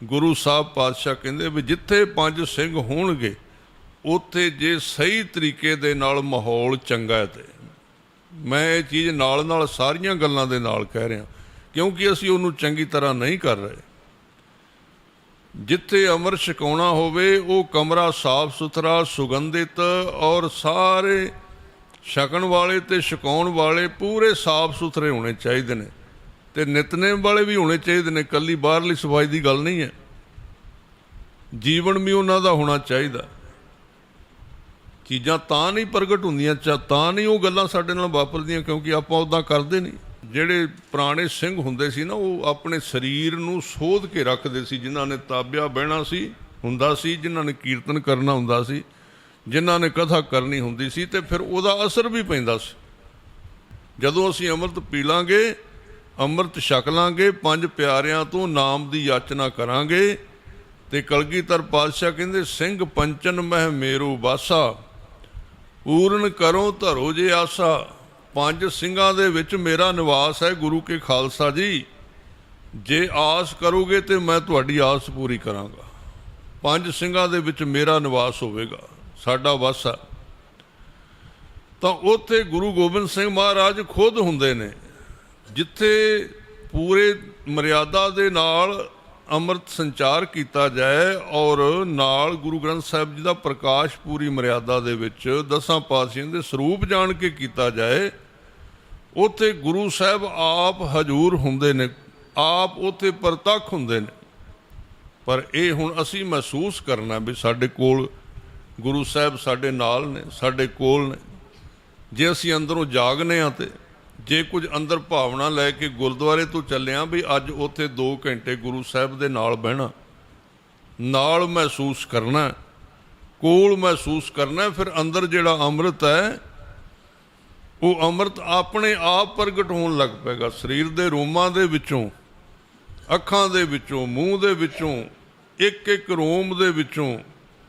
ਗੁਰੂ ਸਾਹਿਬ ਪਾਤਸ਼ਾਹ ਕਹਿੰਦੇ ਵੀ ਜਿੱਥੇ ਪੰਜ ਸਿੰਘ ਹੋਣਗੇ, ਉੱਥੇ ਜੇ ਸਹੀ ਤਰੀਕੇ ਦੇ ਨਾਲ ਮਾਹੌਲ ਚੰਗਾ ਹੈ ਤੇ। ਮੈਂ ਇਹ ਚੀਜ਼ ਨਾਲ ਨਾਲ ਸਾਰੀਆਂ ਗੱਲਾਂ ਦੇ ਨਾਲ ਕਹਿ ਰਿਹਾ, ਕਿਉਂਕਿ ਅਸੀਂ ਉਹਨੂੰ ਚੰਗੀ ਤਰ੍ਹਾਂ ਨਹੀਂ ਕਰ ਰਹੇ। ਜਿੱਥੇ ਅਮਰ ਛਕਾਉਣਾ ਹੋਵੇ, ਉਹ ਕਮਰਾ ਸਾਫ਼ ਸੁਥਰਾ, ਸੁਗੰਧਿਤ ਔਰ ਸਾਰੇ ਛਕਣ ਵਾਲੇ ਤੇ ਛਕਾਉਣ ਵਾਲੇ ਪੂਰੇ ਸਾਫ਼ ਸੁਥਰੇ ਹੋਣੇ ਚਾਹੀਦੇ ਨੇ। ਤੇ ਨਿਤਨੇਮ ਵਾਲੇ ਵੀ ਹੋਣੇ ਚਾਹੀਦੇ ਨੇ। ਕੱਲੀ ਬਾਹਰਲੀ ਸਫ਼ਾਈ ਦੀ ਗੱਲ ਨਹੀਂ ਹੈ। ਜੀਵਨ ਵੀ ਉਹਨਾਂ ਦਾ ਹੋਣਾ ਚਾਹੀਦਾ। ਚੀਜ਼ਾਂ ਤਾਂ ਨਹੀਂ ਪ੍ਰਗਟ ਹੁੰਦੀਆਂ ਚਾ ਤਾਂ ਨਹੀਂ ਉਹ ਗੱਲਾਂ ਸਾਡੇ ਨਾਲ ਵਾਪਰਦੀਆਂ, ਕਿਉਂਕਿ ਆਪਾਂ ਉਦਾਂ ਕਰਦੇ ਨਹੀਂ। ਜਿਹੜੇ ਪੁਰਾਣੇ ਸਿੰਘ ਹੁੰਦੇ ਸੀ ਨਾ, ਉਹ ਆਪਣੇ ਸਰੀਰ ਨੂੰ ਸੋਧ ਕੇ ਰੱਖਦੇ ਸੀ। ਜਿਨ੍ਹਾਂ ਨੇ ਤਾਬਿਆ ਬਹਿਣਾ ਸੀ, ਹੁੰਦਾ ਸੀ। ਜਿਨ੍ਹਾਂ ਨੇ ਕੀਰਤਨ ਕਰਨਾ ਹੁੰਦਾ ਸੀ, ਜਿਨ੍ਹਾਂ ਨੇ ਕਥਾ ਕਰਨੀ ਹੁੰਦੀ ਸੀ, ਤੇ ਫਿਰ ਉਹਦਾ ਅਸਰ ਵੀ ਪੈਂਦਾ ਸੀ। ਜਦੋਂ ਅਸੀਂ ਅੰਮ੍ਰਿਤ ਪੀ ਲਾਂਗੇ ਅੰਮ੍ਰਿਤ ਛਕ ਲਾਂਗੇ, ਪੰਜ ਪਿਆਰਿਆਂ ਤੋਂ ਨਾਮ ਦੀ ਯਾਚਨਾ ਕਰਾਂਗੇ। ਤੇ ਕਲਗੀਧਰ ਪਾਤਸ਼ਾਹ ਕਹਿੰਦੇ, ਸਿੰਘ ਪੰਚਨ ਮਹਿ ਮੇਰੂ ਬਾਸਾ ਪੂਰਨ ਕਰੋ ਧਰੋ ਜੇ ਆਸਾ। ਪੰਜ ਸਿੰਘਾਂ ਦੇ ਵਿੱਚ ਮੇਰਾ ਨਿਵਾਸ ਹੈ ਗੁਰੂ ਕੇ ਖਾਲਸਾ ਜੀ। ਜੇ ਆਸ ਕਰੋਗੇ ਤੇ ਮੈਂ ਤੁਹਾਡੀ ਆਸ ਪੂਰੀ ਕਰਾਂਗਾ। ਪੰਜ ਸਿੰਘਾਂ ਦੇ ਵਿੱਚ ਮੇਰਾ ਨਿਵਾਸ ਹੋਵੇਗਾ, ਸਾਡਾ ਵਾਸਾ। ਤਾਂ ਉੱਥੇ ਗੁਰੂ ਗੋਬਿੰਦ ਸਿੰਘ ਮਹਾਰਾਜ ਖੁਦ ਹੁੰਦੇ ਨੇ। ਜਿੱਥੇ ਪੂਰੇ ਮਰਿਆਦਾ ਦੇ ਨਾਲ ਅੰਮ੍ਰਿਤ ਸੰਚਾਰ ਕੀਤਾ ਜਾਏ ਔਰ ਨਾਲ ਗੁਰੂ ਗ੍ਰੰਥ ਸਾਹਿਬ ਜੀ ਦਾ ਪ੍ਰਕਾਸ਼ ਪੂਰੀ ਮਰਿਆਦਾ ਦੇ ਵਿੱਚ ਦਸਾਂ ਪਾਤਸ਼ਾਹਾਂ ਦੇ ਸਰੂਪ ਜਾਣ ਕੇ ਕੀਤਾ ਜਾਏ, ਉੱਥੇ ਗੁਰੂ ਸਾਹਿਬ ਆਪ ਹਜੂਰ ਹੁੰਦੇ ਨੇ, ਆਪ ਉੱਥੇ ਪ੍ਰਤੱਖ ਹੁੰਦੇ ਨੇ। ਪਰ ਇਹ ਹੁਣ ਅਸੀਂ ਮਹਿਸੂਸ ਕਰਨਾ ਵੀ ਸਾਡੇ ਕੋਲ ਗੁਰੂ ਸਾਹਿਬ ਸਾਡੇ ਨਾਲ ਨੇ, ਸਾਡੇ ਕੋਲ ਨੇ। ਜੇ ਅਸੀਂ ਅੰਦਰੋਂ ਜਾਗਨੇ ਆ ਤੇ ਜੇ ਕੁਝ ਅੰਦਰ ਭਾਵਨਾ ਲੈ ਕੇ ਗੁਰਦੁਆਰੇ ਤੋਂ ਚੱਲਿਆ ਵੀ ਅੱਜ ਉੱਥੇ 2 ਘੰਟੇ ਗੁਰੂ ਸਾਹਿਬ ਦੇ ਨਾਲ ਬਹਿਣਾ, ਨਾਲ ਮਹਿਸੂਸ ਕਰਨਾ, ਕੋਲ ਮਹਿਸੂਸ ਕਰਨਾ, ਫਿਰ ਅੰਦਰ ਜਿਹੜਾ ਅੰਮ੍ਰਿਤ ਹੈ, ਉਹ ਅੰਮ੍ਰਿਤ ਆਪਣੇ ਆਪ ਪ੍ਰਗਟ ਹੋਣ ਲੱਗ ਪਏਗਾ ਸਰੀਰ ਦੇ ਰੋਮਾਂ ਦੇ ਵਿੱਚੋਂ, ਅੱਖਾਂ ਦੇ ਵਿੱਚੋਂ, ਮੂੰਹ ਦੇ ਵਿੱਚੋਂ ਇੱਕ ਇੱਕ ਰੋਮ ਦੇ ਵਿੱਚੋਂ